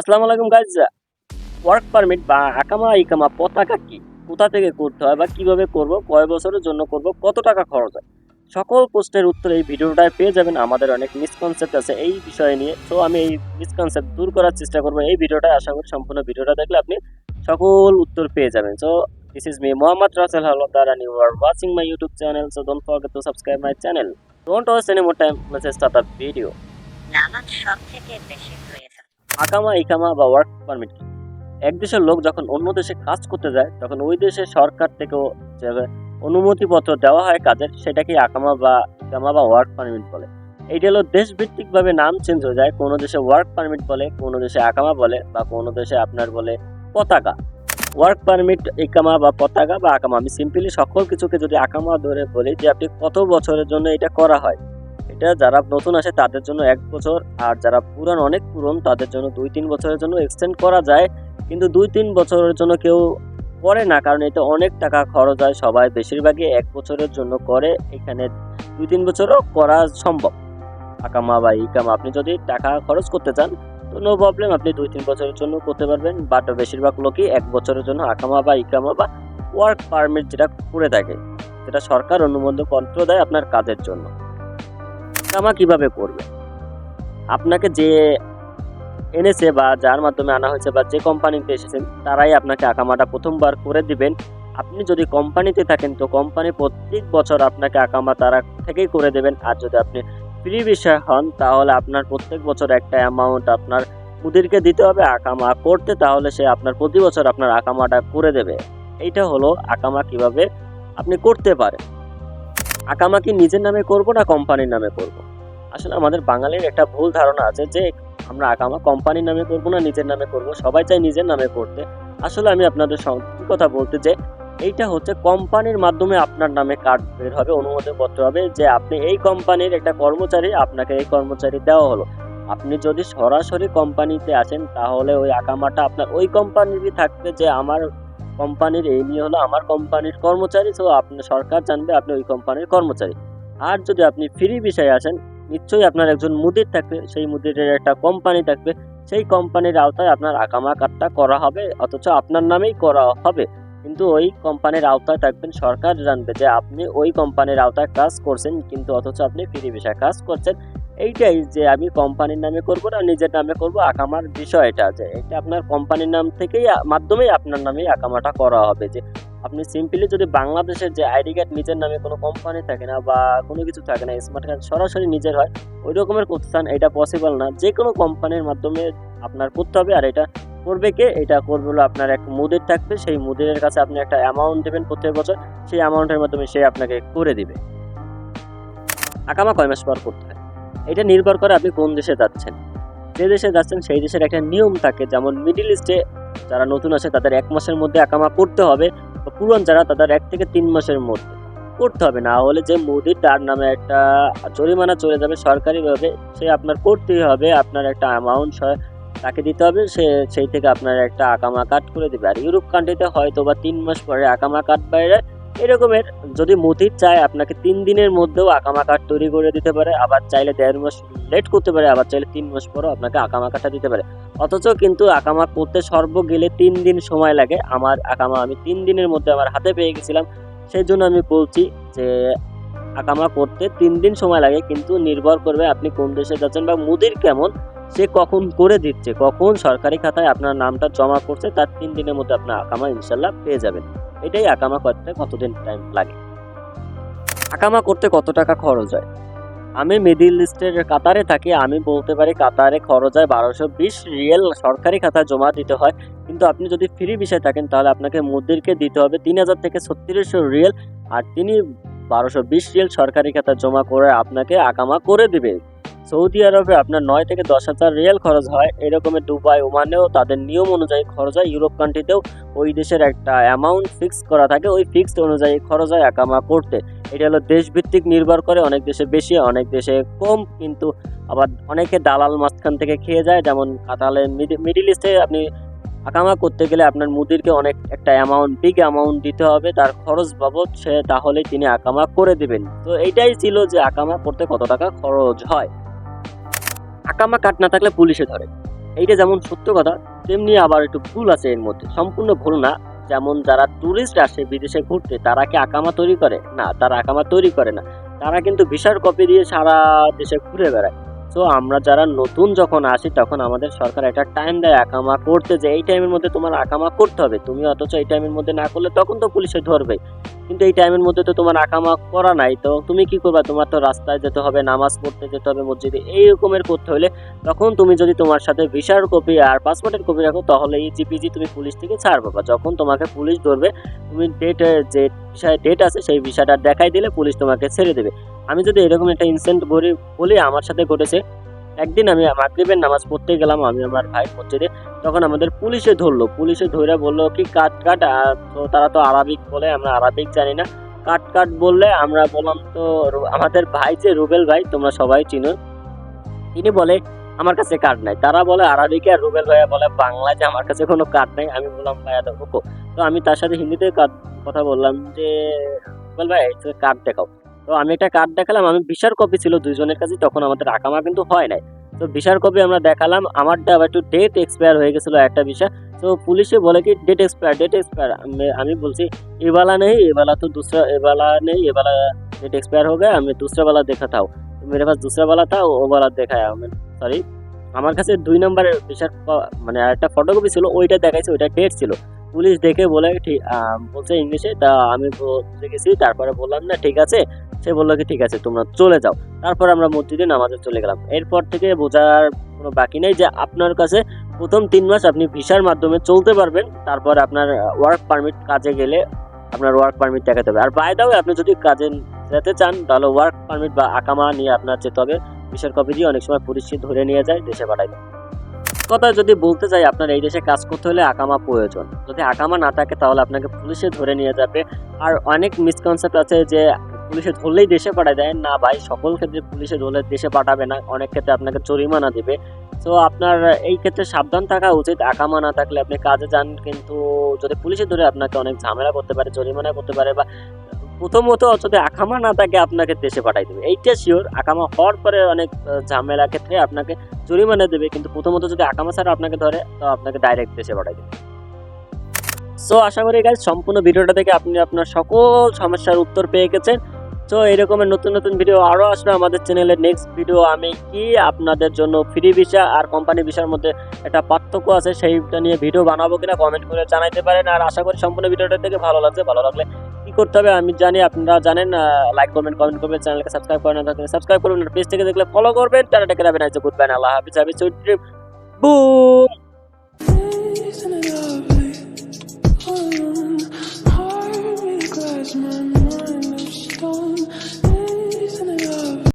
আসসালামু আলাইকুম guys work permit বা আকামা ইকামা পতাকা কি? কোথা থেকে করতে হয় বা কীভাবে করব? কয় বছরের জন্য করব? কত টাকা খরচ হয়? সকল প্রশ্নের উত্তর এই ভিডিওটায় পেয়ে যাবেন। আমাদের অনেক মিসকনসেপ্ট আছে এই বিষয় নিয়ে। তো আমি এই মিসকনসেপ্ট দূর করার চেষ্টা করব এই ভিডিওটা আশা করি সম্পূর্ণ ভিডিওটা দেখলে আপনি সকল উত্তর পেয়ে যাবেন। So this is me Mohammad Rasel Haldar and you are watching my YouTube channel. So, don't forget to subscribe my channel. Don't waste any more time. Let's start the video. নামাজ সব থেকে বেশি আকামা, ইকামা বা ওয়ার্ক পারমিট এক দেশের লোক যখন অন্য দেশে কাজ করতে যায়, তখন ওই দেশের সরকার থেকেও যে অনুমতিপত্র দেওয়া হয় কাজের, সেটাকে আকামা বা ইকামা বা ওয়ার্ক পারমিট বলে। এইটা হলো দেশভিত্তিকভাবে নাম চেঞ্জ হয়ে যায়। কোনো দেশে ওয়ার্ক পারমিট বলে, কোনো দেশে আকামা বলে বা কোনো দেশে আপনার বলে পতাকা। ওয়ার্ক পারমিট ইকামা বা পতাকা বা আকামা। আমি সিম্পলি সকল কিছুকে যদি আকামা ধরে বলি যে আপনি কত বছরের জন্য এটা করা হয়? এটা যারা নতুন আসে তাদের জন্য এক বছর, আর যারা পুরান অনেক পুরন তাদের জন্য দুই তিন বছরের জন্য এক্সটেন্ড করা যায়। কিন্তু দুই তিন বছরের জন্য কেউ করে না, কারণ এতে অনেক টাকা খরচ হয়। সবাই বেশিরভাগই এক বছরের জন্য করে। এখানে দুই তিন বছরও করা সম্ভব। আকামা বা ইকামা আপনি যদি টাকা খরচ করতে চান, তো নো প্রবলেম আপনি দুই তিন বছরের জন্য করতে পারবেন। বাট বেশিরভাগ লোকই এক বছরের জন্য আকামা বা ইকামা বা ওয়ার্ক পারমিট যেটা করে থাকে যেটা সরকার অনুমোদন পত্র দেয় আপনার কাজের জন্য। ইকামা কীভাবে করবে? আপনাকে যে এনেছে বা যার মাধ্যমে আনা হয়েছে বা যে কোম্পানিতে এসেছেন, তারাই আপনাকে আকামাটা প্রথমবার করে দিবেন। আপনি যদি কোম্পানিতে থাকেন, তো কোম্পানি প্রত্যেক বছর আপনাকে আকামা তারা থেকেই করে দেবেন। আর যদি আপনি ফ্রি বিষয় হন, তাহলে আপনার প্রত্যেক বছর একটা অ্যামাউন্ট আপনার মুদিরকে দিতে হবে। আকামা করতে তাহলে সে আপনার প্রতি বছর আপনার আকামাটা করে দেবে। এইটা হলো আকামা কীভাবে আপনি করতে পারেন। আকামা কি নিজের নামে করব না কোম্পানির নামে করব? আসলে আমাদের বাঙালির একটা ভুল ধারণা আছে যে আমরা আকামা কোম্পানির নামে করব না, নিজের নামে করব, সবাই চাই নিজের নামে করতে। আসলে আমি আপনাদের সত্যি কথা বলতে যে এইটা হচ্ছে কোম্পানির মাধ্যমে আপনার নামে কার্ড বের হবে অনুমোদন পত্র হবে যে আপনি এই কোম্পানির একটা কর্মচারী, আপনাকে এই কর্মচারী দেওয়া হলো। আপনি যদি সরাসরি কোম্পানিতে আসেন, তাহলে ওই আকামাটা আপনার, ওই কোম্পানিরই থাকবে যে আমার কোম্পানির এই নিয়ে হলো, আমার কোম্পানির কর্মচারী, তো আপনি সরকার জানবে আপনি ওই কোম্পানির কর্মচারী। আর যদি আপনি ফ্রি বিষয়ে আসেন নিশ্চয়ই আপনার একজন মুদির থাকবে, সেই মুদিরের একটা কোম্পানি থাকবে। সেই কোম্পানির আওতায় আপনার আকামা কার্ডটা করা হবে, অথচ আপনার নামেই করা হবে। কিন্তু ওই কোম্পানির আওতায় থাকবেন সরকার, জানবে যে আপনি ওই কোম্পানির আওতায় কাজ করছেন, কিন্তু অথচ আপনি ফ্রি বিষয়ে কাজ করছেন। এইটাই যে আমি কোম্পানির নামে করব না, নিজের নামে করব, আকামার বিষয়টা যে এটা আপনার কোম্পানির নাম থেকেই, মাধ্যমেই আপনার নামেই আকামাটা করা হবে যে আপনি সিম্পলি যদি বাংলাদেশের যে আইডি কার্ড নিজের নামে কোনো কোম্পানি থাকে না বা কোনো কিছু থাকে না স্মার্ট কার্ড সরাসরি নিজের হয়, ওই রকমের করতে চান এটা পসিবল না। যে কোনো কোম্পানির মাধ্যমে আপনার করতে হবে আর এটা করবে কে? এটা করবে হলো আপনার এক মুদির থাকবে, সেই মুদিরের কাছে আপনি একটা অ্যামাউন্ট দেবেন প্রত্যেক বছর, সেই অ্যামাউন্টের মাধ্যমে সে আপনাকে করে দিবে। আকামা কয় মাস পর করতে হয়? এটা নির্ভর করে আপনি কোন দেশে যাচ্ছেন। যে দেশে যাচ্ছেন, সেই দেশের একটা নিয়ম থাকে, যেমন মিডিল ইস্টে যারা নতুন আসে তাদের এক মাসের মধ্যে আকামা করতে হবে। বা পুরান যারা তাদের এক থেকে তিন মাসের মধ্যে। করতে হবে, না হলে যে মোদি তার নামে একটা জরিমানা চলে যাবে সরকারিভাবে, সে আপনার করতেই হবে, আপনার একটা অ্যামাউন্ট তাকে দিতে হবে, সে সেই থেকে আপনার একটা আকামা কাট করে দেবে। আর ইউরোপ কান্ট্রিতে হয়তো বা তিন মাস পরে আকামা কাট বাইরে এরকমের। যদি মুদির চায় আপনাকে তিন দিনের মধ্যেও আকামা কার্ড তৈরি করে দিতে পারে, আবার চাইলে দেড় মাস লেট করতে পারে, আবার চাইলে তিন মাস পরও আপনাকে আকামা কার্ডটা দিতে পারে। অথচ কিন্তু আকামা করতে সর্ব গেলে তিন দিন সময় লাগে। আমার আকামা, আমি তিন দিনের মধ্যে আমার হাতে পেয়ে গেছিলাম। সেই জন্য আমি বলছি যে, আকামা করতে তিন দিন সময় লাগে, কিন্তু নির্ভর করবে আপনি কোন দেশে যাচ্ছেন বা মুদির কেমন, সে কখন করে দিচ্ছে, কখন সরকারি খাতায় আপনার নামটা জমা করছে, তার তিন দিনের মধ্যে আপনার আকামা ইনশাল্লাহ পেয়ে যাবেন। এটাই আকামা করতে কতদিন টাইম লাগে। আকামা করতে কত টাকা খরচ হয়? আমি মিডিল ইস্টের কাতারে থাকি, আমি বলতে পারি কাতারে খরচ হয় বারোশো বিশ রিয়েল সরকারি খাতায় জমা দিতে হয়। কিন্তু আপনি যদি ফ্রি বিষয় থাকেন, তাহলে আপনাকে মুদিরকে দিতে হবে তিন হাজার থেকে ছত্রিশশো রিয়েল। আর তিনি বারোশো বিশ রিয়েল সরকারি খাতায় জমা করে আপনাকে আকামা করে দিবে। সৌদি আরবে আপনার নয় থেকে দশ হাজার রিয়াল খরচ হয়। এরকমের দুবাই, ওমানেও তাদের নিয়ম অনুযায়ী খরচ হয়। ইউরোপ কান্ট্রিতেও ওই দেশের একটা অ্যামাউন্ট ফিক্স করা থাকে। ওই ফিক্সড অনুযায়ী খরচ হয় আকামা করতে। এটা হলো দেশভিত্তিক নির্ভর করে। অনেক দেশে বেশি, অনেক দেশে কম। কিন্তু আবার অনেকে দালাল মাঝখান থেকে খেয়ে যায়। যেমন কাতালে মিডিল ইস্টে আপনি আকামা করতে গেলে আপনার মুদিরকে অনেক একটা অ্যামাউন্ট বিগ অ্যামাউন্ট দিতে হবে। তার খরচ বাবদ সে তাহলে তিনি আকামা করে দেবেন। তো এইটাই ছিল যে আকামা করতে কত টাকা খরচ হয়। আকামা কাট না থাকলে পুলিশে ধরে। এইটা যেমন সত্য কথা, তেমনি আবার একটু ভুল আছে এর মধ্যে। সম্পূর্ণ ভুল না, যেমন যারা ট্যুরিস্ট আসে বিদেশে ঘুরতে, তারা কি আকামা তৈরি করে? না, তারা আকামা তৈরি করে না। তারা কিন্তু ভিসার কপি দিয়ে সারা দেশে ঘুরে বেড়ায়। তো আমরা যারা নতুন যখন আসি, তখন আমাদের সরকার একটা টাইম দেয় আকামা করতে যে, এই টাইমের মধ্যে তোমার আকামা করতে হবে। তুমি অথচ এই টাইমের মধ্যে না করলে তখন তো পুলিশে ধরবে। কিন্তু এই টাইমের মধ্যে তো তোমার আকামা করা নাই। তো তুমি কি করবা? তোমার তো রাস্তায় যেতে হবে, নামাজ পড়তে যেতে হবে, মসজিদে। এই রকমের করতে হলে তখন তুমি যদি তোমার সাথে ভিসার কপি আর পাসপোর্টের কপি রাখো, তাহলে এই জিপিজি তুমি পুলিশ থেকে ছাড় পাবা যখন তোমাকে পুলিশ ধরবে, তুমি ডেট যে ভিসায় ডেট আছে, সেই ভিসাটা দেখাই দিলে পুলিশ তোমাকে ছেড়ে দেবে। আমি যদি এরকম একটা ইনসিডেন্ট বলি বলি, আমার সাথে ঘটেছে, একদিন আমি মাগরিবের নামাজ পড়তে গেলাম, আমি আমার ভাই মসজিদে, তখন আমাদের পুলিশে ধরলো। পুলিশে ধরে বলল কি, কাট কাট তো তারা তো আরবিক বলে, আমরা আরবিক জানি না। কাট কাট বললে আমরা বললাম, তো আমাদের ভাই যে রুবেল ভাই, তোমরা সবাই চিনো, তিনি বলে, আমার কাছে কার্ড নাই। তারা বলে, আরবিকে আর রুবেল ভাইয়া বলে, বাংলায় যে আমার কাছে কোনো কার্ড নাই। আমি বললাম, ভাইয়া দেখো তো আমি তার সাথে হিন্দিতে কথা বললাম যে, বল ভাই কার্ড দেখাও। তো আমি একটা কার্ড দেখালাম, আমি বিশার কপি ছিল দুইজনের কাছে তখন আমাদের আকামা কিন্তু হয় নাই। তো বিশার কপি আমরা দেখালাম, আমারটা আবার একটু ডেট এক্সপায়ার হয়ে গেছিল একটা বিষয় তো পুলিশে বলে কি ডেট এক্সপায়ার ডেট এক্সপায়ার আমি বলছি, এবেলা নেই, এবেলা তো দুসরা, এবেলা নেই, এবেলা ডেট এক্সপায়ার হয়ে আমি দুসরা বেলা দেখা থাও মেরে পাশ দুসরা বেলা থাও ও বেলা দেখায় আমি সরি আমার কাছে দুই নম্বরের বিশার মানে একটা ফটোকপি ছিল, ওইটা দেখাইছে, ওইটা ডেট ছিল। পুলিশ দেখে বলে ঠিক বলছে ইংলিশে, তা আমি গেছি তারপরে বললাম, না, ঠিক আছে। সে বলল কি, ঠিক আছে, তোমরা চলে যাও। তারপর আমরা মসজিদে নামাজে চলে গেলাম। এরপর থেকে বোঝার কোনো বাকি নেই যে, আপনার কাছে প্রথম তিন মাস আপনি ভিসার মাধ্যমে চলতে পারবেন। তারপর আপনার ওয়ার্ক পারমিট কাজে গেলে আপনার ওয়ার্ক পারমিট দেখাতে হবে। আর বাই দাও আপনি যদি কাজে যেতে চান, তাহলে ওয়ার্ক পারমিট বা আকামা নিয়ে আপনার যেতে হবে। ভিসার কপি দিয়ে অনেক সময় পুলিশ ধরে নিয়ে যায়, দেশে পাঠায়। কথা যদি বলতে চাই আপনার এই দেশে কাজ করতে হলে আকামা প্রয়োজন। যদি আকামা না থাকে, তাহলে আপনাকে পুলিশে ধরে নিয়ে যাবে। আর অনেক মিসকনসেপ্ট আছে যে, পুলিশে ধরলেই দেশে পাঠায় দেয়। না ভাই, সকল ক্ষেত্রে পুলিশে ধরলে দেশে পাঠাবে না। অনেক ক্ষেত্রে আপনাকে জরিমানা দিবে। তো আপনার এই ক্ষেত্রে সাবধান থাকা উচিত। আকামা না থাকলে আপনি কাজে যান, কিন্তু যদি পুলিশে ধরে আপনাকে অনেক ঝামেলা করতে পারে, জরিমানা করতে পারে বা প্রথমত যদি আকামা না থাকে, আপনাকে দেশে পাঠাই দেবে। এইটা শিওর আকামা হওয়ার পরে অনেক ঝামেলা ক্ষেত্রে আপনাকে জরিমানা দেবে, কিন্তু প্রথমত যদি আকামা ছাড়া আপনাকে ধরে, তো আপনাকে ডাইরেক্ট দেশে পাঠাই দেবে। সো আশা করি গাইজ সম্পূর্ণ ভিডিওটা থেকে আপনি আপনার সকল সমস্যার উত্তর পেয়ে গেছেন। তো এরকমের নতুন নতুন ভিডিও আরও আসবে আমাদের চ্যানেলের নেক্সট ভিডিও আমি কি আপনাদের জন্য ফ্রি ভিসা আর কোম্পানি ভিসার মধ্যে একটা পার্থক্য আছে, সেইটা নিয়ে ভিডিও বানাবো কিনা কমেন্ট করে জানাইতে পারেন। আর আশা করি সম্পূর্ণ ভিডিওটা থেকে ভালো লাগছে, ভালো লাগলে করতে হবে, আমি জানি, আপনারা জানেন লাইক করবেন কমেন্ট করবেন চ্যানেলকে সাবস্ক্রাইব করেন সাবস্ক্রাইব করবেন পেজ থেকে দেখলে ফলো করবেন, টাটা ডেকে রাখবেন গুড বাই আল্লাহ হাফিজ হাফিজ বুম my.